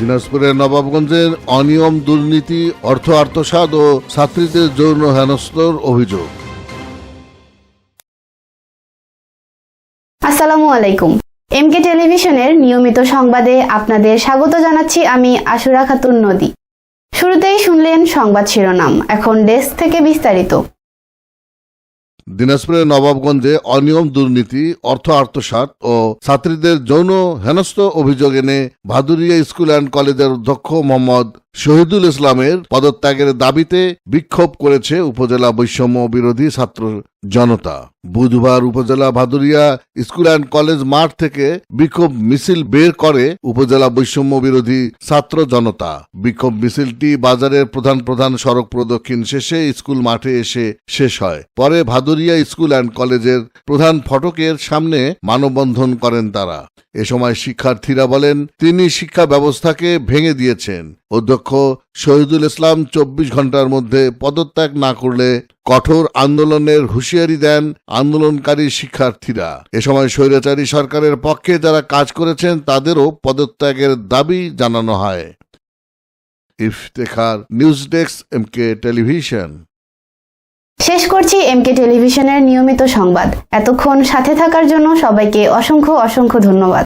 দিনাজপুরের নবাবগঞ্জের অনিয়ম, দুর্নীতি, অর্থ আত্মসাদ ও ছাত্রীদের যৌন হেনস্তর অভিযোগ। আসসালামু আলাইকুম। এমকে টেলিভিশনের নিয়মিত সংবাদে আপনাদের স্বাগত জানাচ্ছি আমি আশুরা খাতুন নদী। শুরুতেই শুনলেন সংবাদ শিরোনাম, এখন ডেস্ক থেকে বিস্তারিত। দিনাজপুরের নবাবগঞ্জে অনিয়ম, দুর্নীতি, অর্থ আত্মসাত ও ছাত্রীদের যৌন হেনস্থ অভিযোগ এনে ভাদুরিয়া স্কুল অ্যান্ড কলেজের অধ্যক্ষ মোহাম্মদ শহীদুল ইসলামের পদত্যাগের দাবিতে বিক্ষোভ করেছে উপজেলা বৈষম্য বিরোধী ছাত্র জনতা। বুধবার উপজেলা ভাদুরিয়া স্কুল অ্যান্ড কলেজ মাঠ থেকে বিক্ষোভ মিছিল বের করে উপজেলা বৈষম্য বিরোধী ছাত্র জনতা। বিক্ষোভ মিছিলটি বাজারের প্রধান প্রধান সড়ক প্রদক্ষিণ শেষে স্কুল মাঠে এসে শেষ হয়। পরে ভাদুরিয়া স্কুল অ্যান্ড কলেজের প্রধান ফটকের সামনে মানববন্ধন করেন তারা। এ সময় শিক্ষার্থীরা বলেন, তিনি শিক্ষা ব্যবস্থাকে ভেঙে দিয়েছেন। অধ্যক্ষ শহীদুল ইসলাম চব্বিশ ঘণ্টার মধ্যে পদত্যাগ না করলে কঠোর আন্দোলনের হুঁশিয়ারি দেন আন্দোলনকারী শিক্ষার্থীরা। এ সময় স্বৈরাচারী সরকারের পক্ষে যারা কাজ করেছেন, তাদেরও পদত্যাগের দাবি জানানো হয়। Iftekhar news desk, M K television. শেষ করছি এমকে টেলিভিশনের নিয়মিত সংবাদ। এতক্ষণ সাথে থাকার জন্য সবাইকে অসংখ্য অসংখ্য ধন্যবাদ।